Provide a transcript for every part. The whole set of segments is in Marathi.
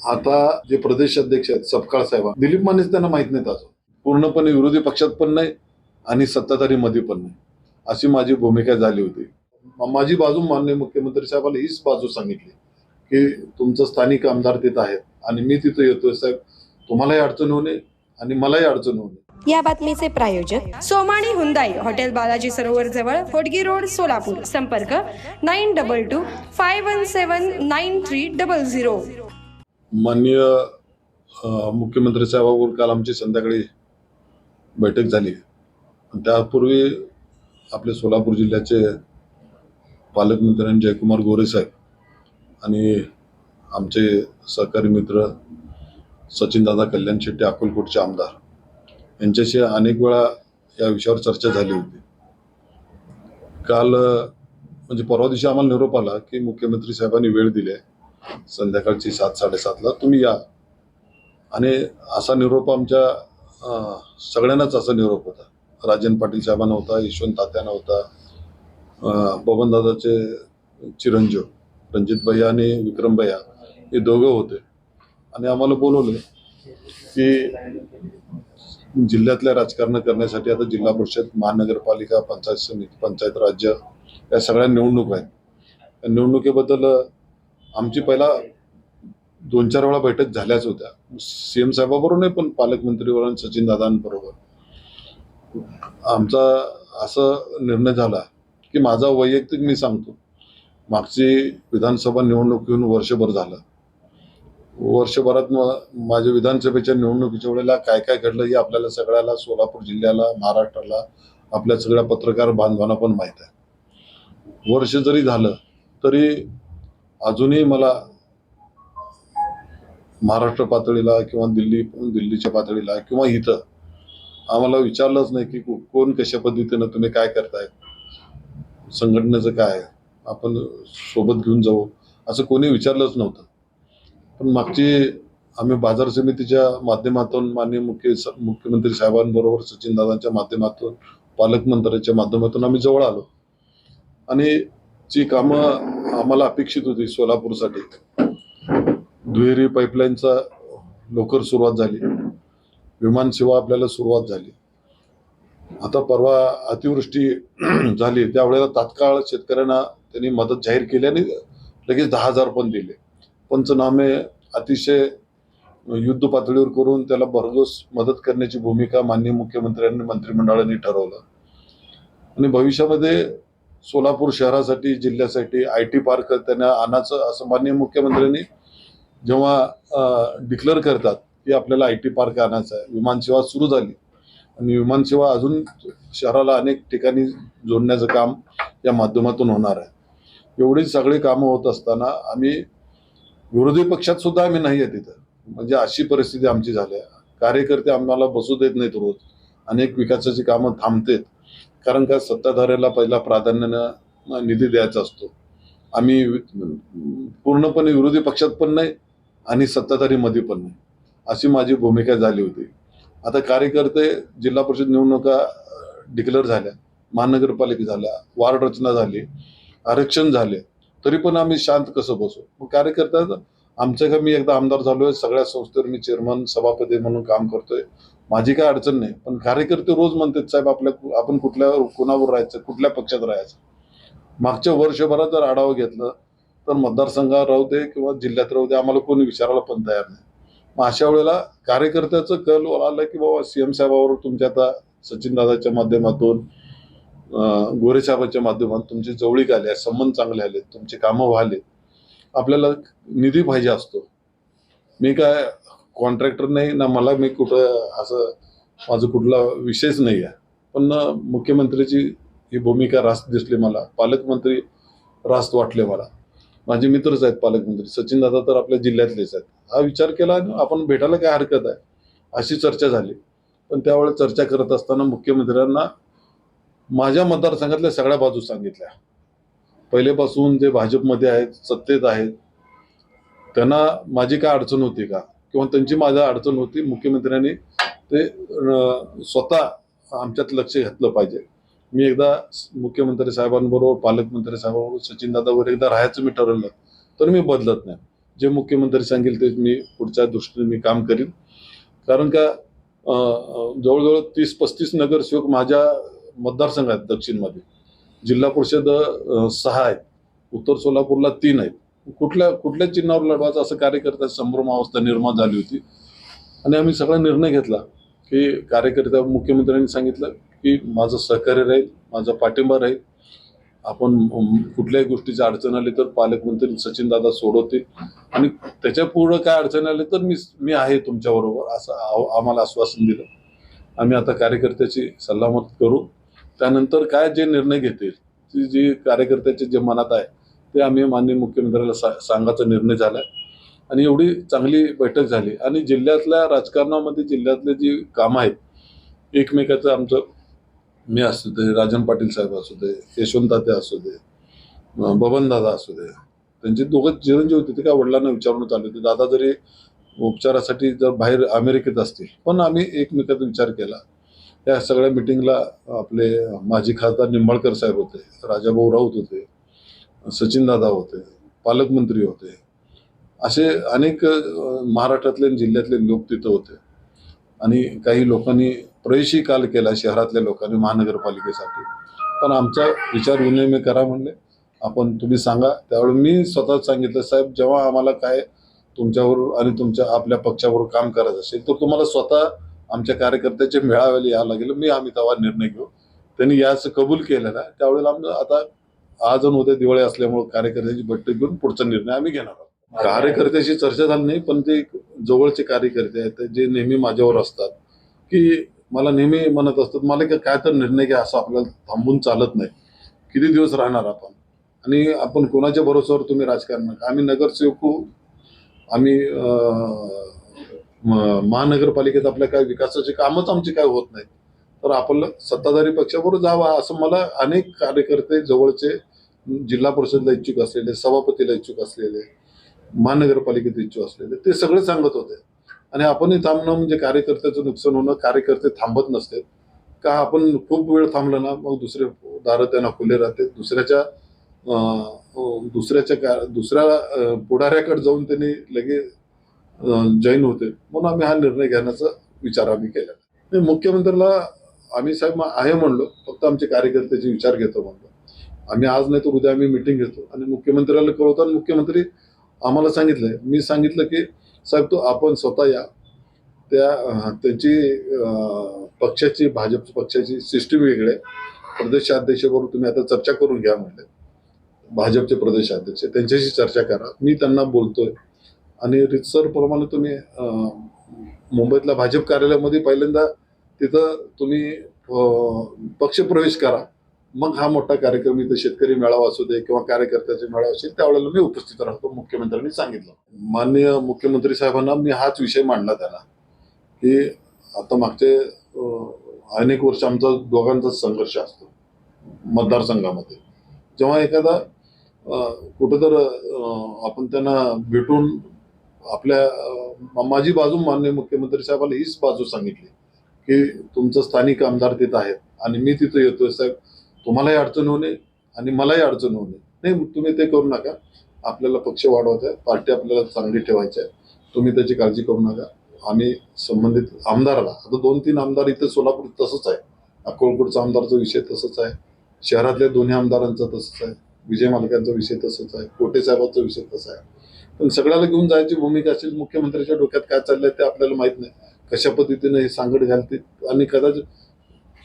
आता जे प्रदेश अध्यक्ष आहेत सपकाळ साहेब दिलीप मानेच त्यांना माहीत नाहीत अजून. पूर्णपणे विरोधी पक्षात पण नाही आणि सत्ताधारी मध्ये पण नाही. अशी माझी भूमिका झाली होती. माझी बाजू माननीय मुख्यमंत्री साहेबांना हीच बाजू सांगितली की तुमचं स्थानिक आमदार तिथं आहेत आणि मी तिथं येतोय साहेब. तुम्हालाही अडचण होऊ नये आणि मलाही अडचण होऊ नये. या बातमीचे प्रायोजक सोमाणी हुंदाई हॉटेल बालाजी सरोवर जवळ होटगी रोड सोलापूर. संपर्क nine double two five one seven nine three double zero. माननीय मुख्यमंत्री साहेबाबरोबर काल आमची संध्याकाळी बैठक झाली. त्यापूर्वी आपले सोलापूर जिल्ह्याचे पालकमंत्री जयकुमार गोरे साहेब आणि आमचे सहकारी मित्र सचिनदादा कल्याण शेट्टी अकोलकोटचे आमदार यांच्याशी अनेक वेळा या विषयावर चर्चा झाली होती. काल म्हणजे परवा दिवशी आम्हाला निरोप आला की मुख्यमंत्री साहेबांनी वेळ दिली आहे. संध्याकाळची सात साडेसातला तुम्ही या. आणि असा निरोप आमच्या सगळ्यांनाच असा निरोप होता. राजन पाटील साहेबांना होता यशवंत तात्याना होता बबनदादाचे चिरंजीव रणजित भैया आणि विक्रम भैया हे दोघं होते. आणि आम्हाला बोलवले की जिल्ह्यातल्या राजकारण करण्यासाठी आता जिल्हा परिषद महानगरपालिका पंचायत समिती पंचायत राज्य या सगळ्या निवडणूक आहेत. त्या निवडणुकीबद्दल आमची पहिला दोन चार वेळा बैठक झाल्याच होत्या. सीएम साहेबाबरोबर नाही पण पालकमंत्रीवर आणि सचिन दादांबरोबर. आमचा असं निर्णय झाला की माझा वैयक्तिक मी सांगतो. मागची विधानसभा निवडणूक येऊन वर्षभर झालं. वर्षभरात मग माझ्या विधानसभेच्या निवडणुकीच्या वेळेला काय काय घडलं हे आपल्याला सगळ्याला सोलापूर जिल्ह्याला महाराष्ट्राला आपल्या सगळ्या पत्रकार बांधवांना पण माहीत आहे. वर्ष जरी झालं तरी अजूनही मला महाराष्ट्र पातळीला किंवा दिल्ली दिल्लीच्या पातळीला किंवा इथं आम्हाला विचारलंच नाही की को- कोण कशा पद्धतीनं तुम्ही काय करताय संघटनेचं काय आहे? आपण सोबत घेऊन जाऊ. असं कोणी विचारलंच नव्हतं. पण मागची आम्ही बाजार समितीच्या माध्यमातून माननीय मुख्य मुख्यमंत्री साहेबांबरोबर सचिनदादांच्या माध्यमातून पालकमंत्र्यांच्या माध्यमातून आम्ही जवळ आलो. आणि ची कामं आम्हाला अपेक्षित होती सोलापूरसाठी. दुहेरी पाईपलाईनचा लवकर सुरुवात झाली. विमान सेवा आपल्याला सुरुवात झाली. आता परवा अतिवृष्टी झाली. त्यावेळेला तात्काळ शेतकऱ्यांना त्यांनी मदत जाहीर केली आणि लगेच दहा हजार पण दिले. पंचनामे अतिशय युद्ध पातळीवर करून त्याला भरघोस मदत करण्याची भूमिका माननीय मुख्यमंत्र्यांनी मंत्रिमंडळाने ठरवलं. आणि भविष्यामध्ये सोलापूर शहरासाठी जिल्ह्यासाठी आय टी पार्क त्यांना आणायचं असं माननीय मुख्यमंत्र्यांनी जेव्हा डिक्लेअर करतात की आपल्याला आय टी पार्क आणायचा आहे विमानसेवा सुरू झाली. आणि विमानसेवा अजून शहराला अनेक ठिकाणी जोडण्याचं काम या माध्यमातून होणार आहे. एवढी सगळी कामं होत असताना आम्ही विरोधी पक्षात सुद्धा आम्ही नाही आहे तिथं. म्हणजे अशी परिस्थिती आमची झाली आहे. कार्यकर्ते आम्हाला बसू देत नाहीत रोज. अनेक विकासाची कामं थांबतेत. कारण का सत्ताधाऱ्याला पहिला प्राधान्यानं निधी द्यायचा असतो. आम्ही पूर्णपणे विरोधी पक्षात पण नाही आणि सत्ताधारीमध्ये पण नाही. अशी माझी भूमिका झाली होती. आता कार्यकर्ते जिल्हा परिषद निवडणुका डिक्लेअर झाल्या. महानगरपालिका झाल्या. वार्ड रचना झाली. आरक्षण झाले. तरी पण आम्ही शांत कसं बसू? मग कार्यकर्त्या आमच्या का मी एकदा आमदार झालोय सगळ्या संस्थेवर मी चेअरमन सभापती म्हणून काम करतोय. माझी काय अडचण नाही. पण कार्यकर्ते रोज म्हणतात साहेब आपल्या आपण कुठल्या कोणावर राहायचं कुठल्या पक्षात राहायचं? मागच्या वर्षभरात जर आढावा घेतलं तर मतदारसंघात राहू दे किंवा जिल्ह्यात राहू दे आम्हाला कोणी विचारायला पण तयार नाही. मग अशा वेळेला कार्यकर्त्याचं कल आलं की बाबा सी एम साहेबावर तुमच्या आता सचिन दादाच्या माध्यमातून गोरेसाहेबांच्या माध्यमातून तुमची जवळीक आली आहे संबंध चांगले आले तुमचे कामं व्हाले आपल्याला निधी पाहिजे असतो. मी काय कॉन्ट्रॅक्टर नाही ना मला मी कुठं असं माझं कुठला विषयच नाही आहे. पण मुख्यमंत्र्याची ही भूमिका रास्त दिसली मला. पालकमंत्री रास्त वाटले मला. माझे मित्रच आहेत पालकमंत्री. सचिन दादा तर आपल्या जिल्ह्यातलेच आहेत. हा विचार केला आणि आपण भेटायला काय हरकत आहे? अशी चर्चा झाली. पण त्यावेळेस चर्चा करत असताना मुख्यमंत्र्यांना माझ्या मतदारसंघातल्या सगळ्या बाजू सांगितल्या. पहिलेपासून जे भाजपमध्ये आहेत सत्तेत आहेत त्यांना माझी काय अडचण होती का? किंवा त्यांची माझ्या अडचण होती मुख्यमंत्र्यांनी ते स्वतः आमच्यात लक्ष घातलं पाहिजे. मी एकदा मुख्यमंत्री साहेबांबरोबर पालकमंत्री साहेबांबरोबर सचिन दादावर एकदा राहायचं मी ठरवलं तर मी बदलत नाही. जे मुख्यमंत्री सांगेल ते मी पुढच्या दृष्टीने मी काम करीन. कारण का जवळजवळ तीस पस्तीस नगरसेवक माझ्या मतदारसंघात दक्षिणमध्ये. जिल्हा परिषद सहा आहेत. उत्तर सोलापूरला तीन आहेत. कुठल्या कुठल्या चिन्हावर लढवायचं असं कार्यकर्त्या संभ्रम अवस्था निर्माण झाली होती. आणि आम्ही सगळा निर्णय घेतला की कार्यकर्त्या मुख्यमंत्र्यांनी सांगितलं की माझं सहकार्य राहील माझा पाठिंबा राहील. आपण कुठल्याही गोष्टीची अडचण आली तर पालकमंत्री सचिन दादा सोडवतील. आणि त्याच्या पुढं काय अडचण आली तर मी मी आहे तुमच्याबरोबर असं आव- आम्हाला आश्वासन दिलं. आम्ही आता कार्यकर्त्याची सल्लामत करू. त्यानंतर काय जे निर्णय घेतील ती जी कार्यकर्त्याचे जे मनात आहे ते आम्ही माननीय मुख्यमंत्र्याला सा सांगायचा निर्णय झाला. आणि एवढी चांगली बैठक झाली. आणि जिल्ह्यातल्या राजकारणामध्ये जिल्ह्यातले जी कामं आहेत एकमेकाचं आमचं मी असू दे राजन पाटील साहेब असू दे यशवंत असू दे अं, बबन दादा असू दे त्यांचे दोघं चिरंजीव होते ते काय वडिलांना विचारून चालू होते. दादा जरी उपचारासाठी जर बाहेर अमेरिकेत असतील पण आम्ही एकमेकाचा विचार केला. या सगळ्या मिटिंगला आपले माजी खासदार निंबाळकर साहेब होते राजाभाऊ राऊत होते सचिनदादा होते पालकमंत्री होते. असे अनेक महाराष्ट्रातले जिल्ह्यातले लोक तिथं होते. आणि काही लोकांनी प्रवेशही काल केला शहरातल्या लोकांनी महानगरपालिकेसाठी. पण आमचा विचार विनिमय करा म्हणले. आपण तुम्ही सांगा. त्यावेळी मी स्वतःच सांगितलं साहेब जेव्हा आम्हाला काय तुमच्यावर आणि तुमच्या आपल्या पक्षावर काम करायचं असेल तर तुम्हाला स्वतः आमच्या कार्यकर्त्याचे मेळाव्याला यावं लागेल. मी आम्ही तेव्हा निर्णय घेऊ. त्यांनी याचं कबूल केलेला त्यावेळेला आमचं आता आज आणि उद्या दिवाळी असल्यामुळे कार्यकर्त्याची बैठक घेऊन पुढचा निर्णय आम्ही घेणार आहोत. कार्यकर्त्याशी चर्चा झाली नाही पण ते जवळचे कार्यकर्ते आहेत जे नेहमी माझ्यावर असतात की मला नेहमी म्हणत असतात मला काय तर निर्णय घ्या असं आपल्याला थांबून चालत नाही. किती दिवस राहणार आपण? आणि आपण कोणाच्या भरोश्यावर तुम्ही राजकारण नका. आम्ही नगरसेवक आम्ही महानगरपालिकेत आपल्या काय विकासाचे कामच आमचे काय होत नाही तर आपण सत्ताधारी पक्षाबरोबर जावा असं मला अनेक कार्यकर्ते जवळचे जिल्हा परिषदला इच्छुक असलेले सभापतीला इच्छुक असलेले महानगरपालिकेत इच्छुक असलेले ते सगळे सांगत होते. आणि आपणही थांबणं म्हणजे कार्यकर्त्याचं नुकसान होणं कार्यकर्ते थांबत नसते. का आपण खूप वेळ थांबलं ना मग दुसरे दारं त्यांना खुले राहते. दुसऱ्याच्या हो, दुसऱ्याच्या का दुसऱ्या पुढाऱ्याकडे जाऊन त्यांनी लगेच जैन होते. म्हणून आम्ही हा निर्णय घेण्याचा विचार आम्ही केला. मुख्यमंत्र्याला आम्ही साहेब आहे म्हणलो फक्त आमचे कार्यकर्त्याचे विचार घेतो म्हणलो. आम्ही आज नाही तर उद्या आम्ही मिटिंग घेतो. आणि मुख्यमंत्र्याला कळवतो मुख्यमंत्री आम्हाला सांगितलंय. मी सांगितलं की साहेब तो आपण स्वतः या. त्या त्यांची पक्षाची भाजप पक्षाची सिस्टीम वेगळी आहे. प्रदेशाध्यक्षबरोबर तुम्ही आता चर्चा करून घ्या म्हणले. भाजपचे प्रदेशाध्यक्ष त्यांच्याशी चर्चा करा. मी त्यांना बोलतोय. आणि रितसर प्रमाणे तुम्ही मुंबईतल्या भाजप कार्यालयामध्ये पहिल्यांदा तिथं तुम्ही पक्षप्रवेश करा. मग हा मोठा कार्यक्रम इथे शेतकरी मेळावा असू दे किंवा कार्यकर्त्याचे मेळावा असेल त्यावेळेला मी उपस्थित राहतो मुख्यमंत्र्यांनी सांगितलं. माननीय मुख्यमंत्री साहेबांना मी हाच विषय मांडला त्यांना की आता मागचे अनेक वर्ष आमचा दोघांचा संघर्ष असतो मतदारसंघामध्ये. जेव्हा एखादा कुठंतरी कुठं तर आपण त्यांना भेटून आपल्या माझी बाजू माननीय मुख्यमंत्री साहेबांना हीच बाजू सांगितली की तुमचं स्थानिक आमदार तिथं आहेत आणि मी तिथं येतोय साहेब. तुम्हालाही अडचण होणे आणि मलाही अडचण होणे नाही तुम्ही ते करू नका. आपल्याला पक्ष वाढवायचा आहे. पार्टी आपल्याला चांगली ठेवायची आहे. तुम्ही त्याची काळजी करू नका. आम्ही संबंधित आमदाराला आता दोन तीन आमदार इथं सोलापूर तसंच आहे. अक्कलकोटचा आमदारचा विषय तसंच आहे. शहरातल्या दोन्ही आमदारांचा तसंच आहे. विजय मालकांचा विषय तसंच आहे. कोटे साहेबांचा विषय तसा आहे. पण सगळ्याला घेऊन जायची भूमिका असेल मुख्यमंत्र्यांच्या डोक्यात काय चाललंय ते आपल्याला माहीत नाही. कशा पद्धतीने हे सांगड घालतील आणि कदाचित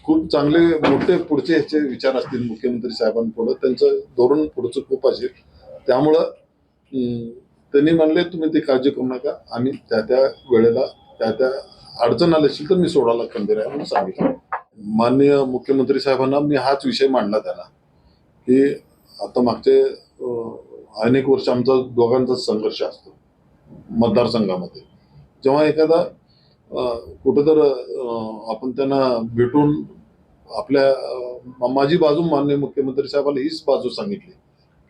खूप चांगले मोठे पुढचे ह्याचे विचार असतील मुख्यमंत्री साहेबांपुढं. त्यांचं धोरण पुढचं खूप असेल. त्यामुळं त्यांनी म्हणले तुम्ही ती काळजी करू नका. आम्ही त्या त्या वेळेला त्या त्या अडचण आली असेल तर मी सोडायला खंबीर आहे म्हणून सांगितलं. माननीय मुख्यमंत्री साहेबांना मी हाच विषय मांडला त्यांना की आता मागचे अनेक वर्ष आमचा दोघांचा संघर्ष असतो मतदारसंघामध्ये. जेव्हा एखादा अं, कुठं तर आपण त्यांना भेटून आपल्या माझी बाजू माननीय मुख्यमंत्री साहेबांना हीच बाजू सांगितली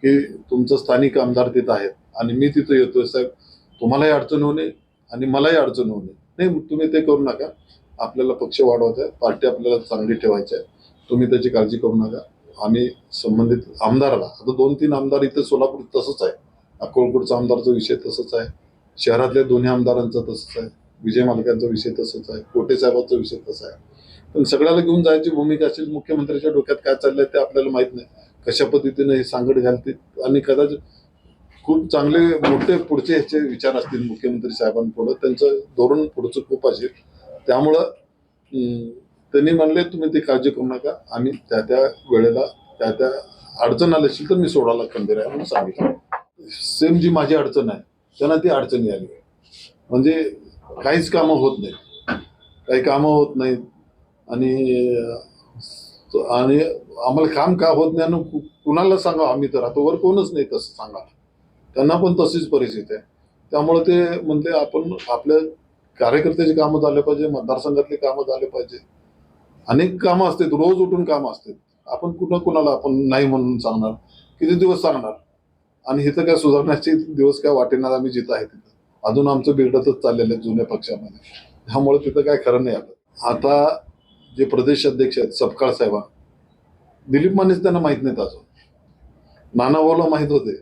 की तुमचं स्थानिक आमदार तिथं आहेत आणि मी तिथं येतोय साहेब. तुम्हालाही अडचण होऊ नये आणि मलाही अडचण होऊ नये. नाही तुम्ही ते करू नका. आपल्याला पक्ष वाढवायचा आहे. पार्टी आपल्याला चांगली ठेवायची आहे. तुम्ही त्याची काळजी करू नका. आम्ही संबंधित आमदाराला आता दोन तीन आमदार इथं सोलापूर तसंच आहे. अक्कलकोटचा आमदारचा विषय तसंच आहे. शहरातल्या दोन्ही आमदारांचा तसंच आहे. विजय मालकांचा विषय तसंच आहे. कोटे साहेबांचा विषय तसा आहे. पण सगळ्याला घेऊन जायची भूमिका असेल मुख्यमंत्र्यांच्या डोक्यात काय चाललंय ते आपल्याला माहीत नाही. कशा पद्धतीने हे सांगड घालतील? आणि कदाचित खूप चांगले मोठे पुढचे ह्याचे विचार असतील मुख्यमंत्री साहेबांपुढं. त्यांचं धोरण पुढचं खूप असेल. त्यामुळं त्यांनी म्हणले तुम्ही ती काळजी करू नका. आम्ही त्या त्या वेळेला त्या त्या अडचण आली असेल तर मी सोडायला खंबीर आहे म्हणून सांगितलं. सेम जी माझी अडचण आहे त्यांना ती अडचणी आली. म्हणजे काहीच कामं होत नाहीत. काही कामं होत नाहीत. आणि आणि आम्हाला काम का होत नाही आणि कुणाला सांगा आम्ही तर आता वर कोणच नाही तसं सांगा त्यांना पण तशीच परिस्थिती आहे. त्यामुळे ते म्हणते आपण आपल्या कार्यकर्त्याची कामं झाले पाहिजे मतदारसंघातली कामं झाले पाहिजे. अनेक कामं असतात रोज उठून कामं असतात. आपण कुठं कुणाला आपण नाही म्हणून सांगणार? किती दिवस सांगणार? आणि इथं काय सुधारण्याचे दिवस काय वाटेणार आम्ही जिथं आहे तिथं. अजून आमचं बिघडतच चाललेलं आहे जुन्या पक्षामध्ये. त्यामुळे तिथं काय खरं नाही आता आता जे प्रदेश अध्यक्ष आहेत सपकाळ साहेबा दिलीप मानेच त्यांना माहीत नाहीत अजून. नाना भाऊला माहीत होते.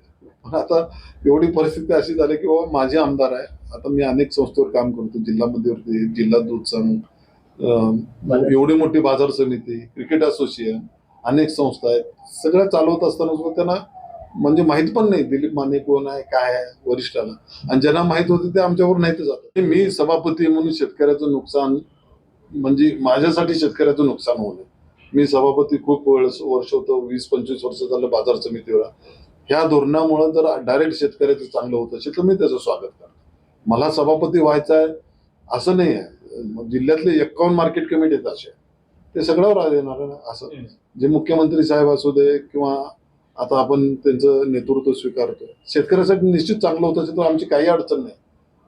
पण आता एवढी परिस्थिती अशी झाली की बाबा माझे आमदार आहे. आता मी अनेक संस्थेवर काम करतो. जिल्हा मध्यवर्ती जिल्हा दूध संघ एवढी मोठी बाजार समिती क्रिकेट असोसिएशन अनेक संस्था आहेत. सगळ्या चालवत असताना सुद्धा त्यांना म्हणजे माहीत पण नाही दिलीप माने कोण आहे काय आहे वरिष्ठाला. आणि ज्यांना माहीत होते ते आमच्यावर नाहीत जात मी सभापती म्हणून शेतकऱ्याचं नुकसान म्हणजे माझ्यासाठी शेतकऱ्याचं नुकसान होऊ नये. मी सभापती खूप वर्ष वर्ष होतो वीस पंचवीस वर्ष झालं बाजार समितीवर. ह्या धोरणामुळे जर डायरेक्ट शेतकऱ्याचं चांगलं होत असेल तर मी त्याचं स्वागत करतो. मला सभापती व्हायचं आहे असं नाही आहे. जिल्ह्यातले एक्कावन्न मार्केट कमिटी आहेत असे. ते सगळ्यावर येणार असं. जे मुख्यमंत्री साहेब असू दे किंवा आता आपण त्यांचं नेतृत्व स्वीकारतो शेतकऱ्यासाठी निश्चित चांगलं होतं असेल तर आमची काही अडचण नाही.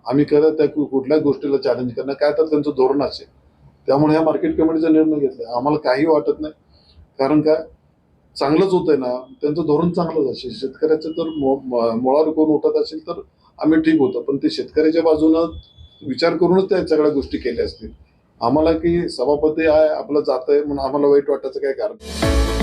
आम्ही करत त्या कु- कुठल्याच गोष्टीला चॅलेंज करणं काय तर त्यांचं धोरण असेल. त्यामुळे ह्या मार्केट कमिटीचा निर्णय घेतला आम्हाला काही वाटत नाही. कारण काय चांगलंच होतंय ना. त्यांचं धोरण चांगलंच असेल. शेतकऱ्याचं जर मुळावर कोण उठत असेल तर आम्ही ठीक होतो. पण ते शेतकऱ्याच्या बाजूनं विचार करूनच त्या सगळ्या गोष्टी केल्या असतील. आम्हाला की सभापती आहे आपलं जात आहे म्हणून आम्हाला वाईट वाटायचं काय कारण? नाही.